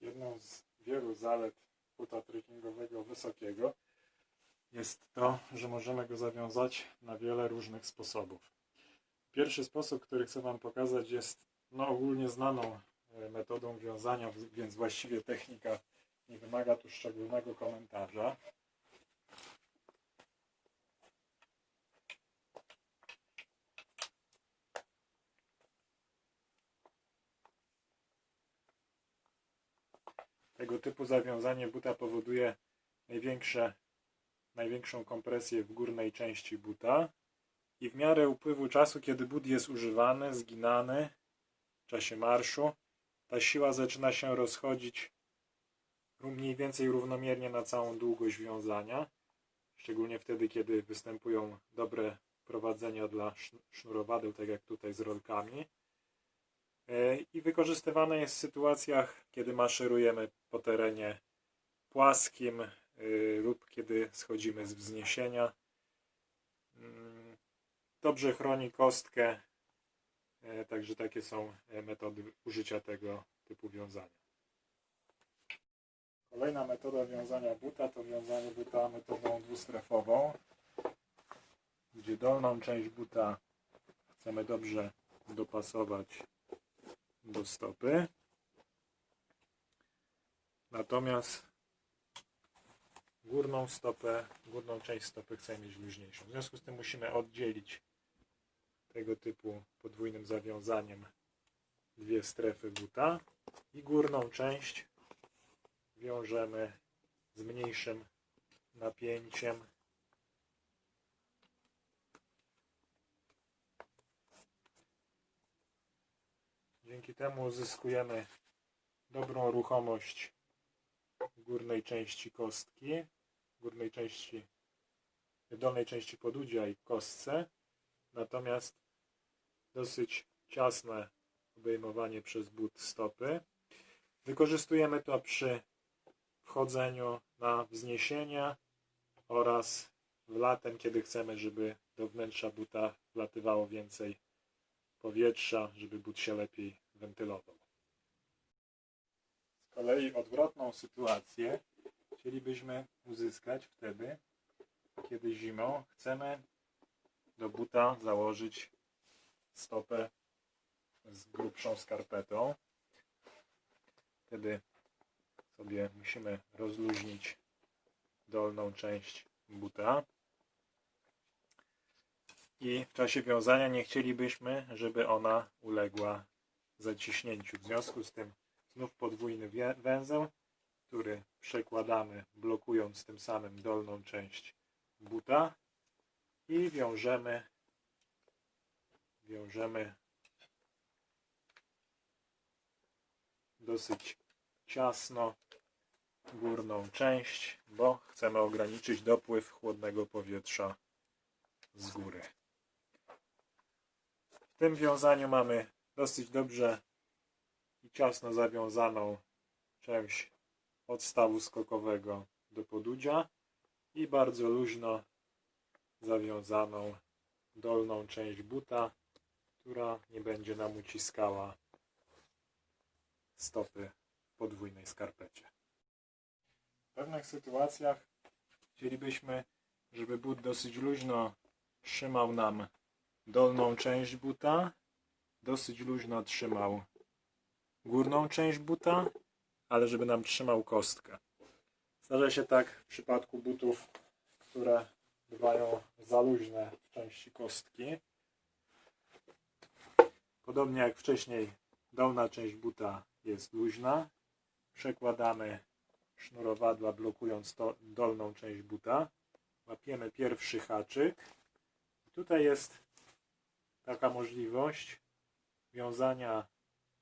Jedną z wielu zalet buta trekkingowego wysokiego jest to, że możemy go zawiązać na wiele różnych sposobów. Pierwszy sposób, który chcę Wam pokazać, jest no, ogólnie znaną e, metodą wiązania, więc właściwie technika nie wymaga tu szczególnego komentarza. Tego typu zawiązanie buta powoduje największe, największą kompresję w górnej części buta i w miarę upływu czasu, kiedy but jest używany, zginany w czasie marszu, ta siła zaczyna się rozchodzić mniej więcej równomiernie na całą długość wiązania, szczególnie wtedy, kiedy występują dobre prowadzenia dla szn- sznurowadeł, tak jak tutaj z rolkami. E, I wykorzystywane jest w sytuacjach, kiedy maszerujemy po terenie płaskim y, lub kiedy schodzimy z wzniesienia. Mm, Dobrze chroni kostkę, e, także takie są e, metody użycia tego typu wiązania. Kolejna metoda wiązania buta to wiązanie buta metodą dwustrefową, gdzie dolną część buta chcemy dobrze dopasować do stopy. Natomiast górną stopę, górną część stopy chcemy mieć luźniejszą. W związku z tym musimy oddzielić tego typu podwójnym zawiązaniem dwie strefy buta i górną część wiążemy z mniejszym napięciem Dzięki temu uzyskujemy dobrą ruchomość górnej części kostki, górnej części, dolnej części podudzia i kostce. Natomiast dosyć ciasne obejmowanie przez but stopy. Wykorzystujemy to przy wchodzeniu na wzniesienia oraz w latem, kiedy chcemy, żeby do wnętrza buta wlatywało więcej powietrza, żeby but się lepiej wentylował. Z kolei odwrotną sytuację chcielibyśmy uzyskać wtedy, kiedy zimą chcemy do buta założyć stopę z grubszą skarpetą. Wtedy sobie musimy rozluźnić dolną część buta. I w czasie wiązania nie chcielibyśmy, żeby ona uległa zaciśnięciu. W związku z tym znów podwójny węzeł, który przekładamy, blokując tym samym dolną część buta i wiążemy wiążemy dosyć ciasno górną część, bo chcemy ograniczyć dopływ chłodnego powietrza z góry. W tym wiązaniu mamy dosyć dobrze i ciasno zawiązaną część odstawu skokowego do podudzia i bardzo luźno zawiązaną dolną część buta, która nie będzie nam uciskała stopy podwójnej skarpecie. W pewnych sytuacjach chcielibyśmy, żeby but dosyć luźno trzymał nam dolną część buta, dosyć luźno trzymał górną część buta, ale żeby nam trzymał kostkę. Zdarza się tak w przypadku butów, które bywają za luźne w części kostki. Podobnie jak wcześniej, dolna część buta jest luźna. Przekładamy sznurowadła blokując to, dolną część buta. Łapiemy pierwszy haczyk. Tutaj jest taka możliwość wiązania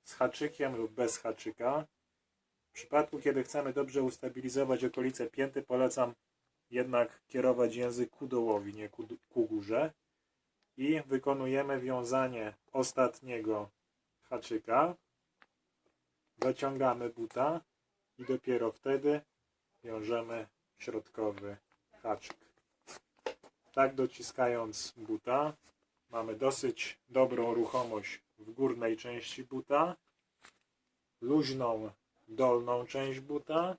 z haczykiem lub bez haczyka. W przypadku, kiedy chcemy dobrze ustabilizować okolice pięty, polecam jednak kierować język ku dołowi, nie ku, ku górze. I wykonujemy wiązanie ostatniego haczyka. Zaciągamy buta i dopiero wtedy wiążemy środkowy haczyk. Tak dociskając buta mamy dosyć dobrą ruchomość w górnej części buta, luźną dolną część buta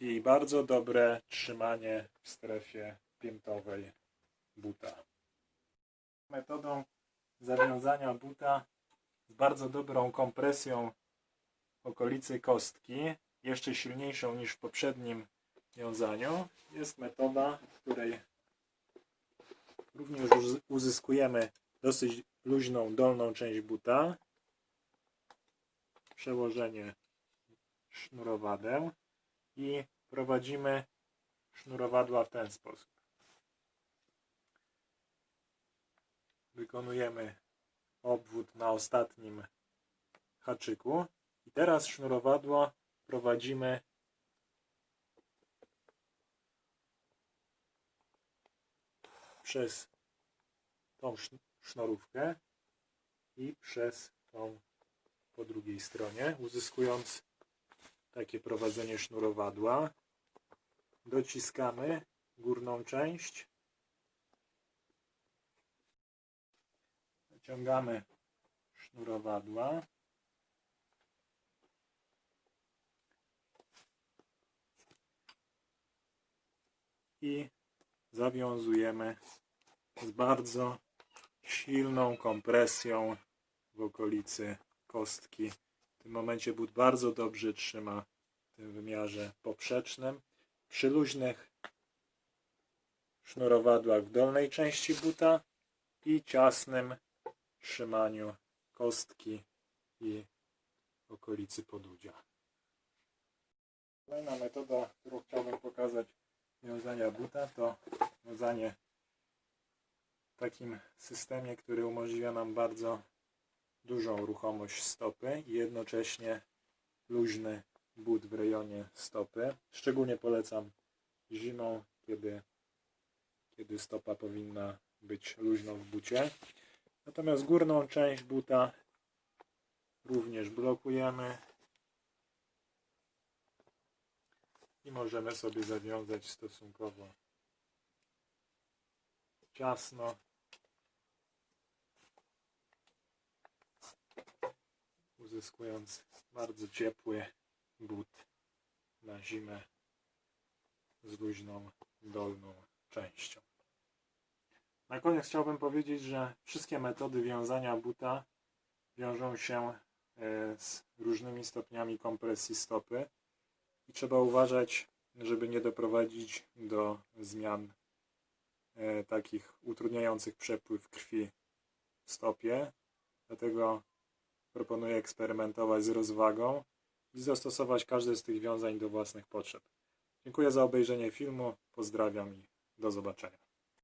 i bardzo dobre trzymanie w strefie piętowej buta. Metodą zawiązania buta z bardzo dobrą kompresją okolicy kostki, jeszcze silniejszą niż w poprzednim wiązaniu, jest metoda, w której również uz- uzyskujemy dosyć luźną dolną część buta, przełożenie sznurowadeł i prowadzimy sznurowadła w ten sposób. Wykonujemy obwód na ostatnim haczyku i teraz sznurowadło prowadzimy przez tą szn- sznurówkę i przez tą po drugiej stronie, uzyskując takie prowadzenie sznurowadła. Dociskamy górną część. Wyciągamy sznurowadła. I zawiązujemy z bardzo silną kompresją w okolicy kostki. W tym momencie but bardzo dobrze trzyma w tym wymiarze poprzecznym. Przy luźnych sznurowadłach w dolnej części buta i ciasnym trzymaniu kostki i okolicy podudzia. Kolejna metoda, którą chciałbym pokazać wiązania buta, to wiązanie w takim systemie, który umożliwia nam bardzo dużą ruchomość stopy i jednocześnie luźny but w rejonie stopy. Szczególnie polecam zimą, kiedy, kiedy stopa powinna być luźną w bucie. Natomiast górną część buta również blokujemy i możemy sobie zawiązać stosunkowo ciasno. Uzyskując bardzo ciepły but na zimę z luźną dolną częścią. Na koniec chciałbym powiedzieć, że wszystkie metody wiązania buta wiążą się e, z różnymi stopniami kompresji stopy i trzeba uważać, żeby nie doprowadzić do zmian e, takich utrudniających przepływ krwi w stopie. Dlatego proponuję eksperymentować z rozwagą i zastosować każde z tych wiązań do własnych potrzeb. Dziękuję za obejrzenie filmu, pozdrawiam i do zobaczenia.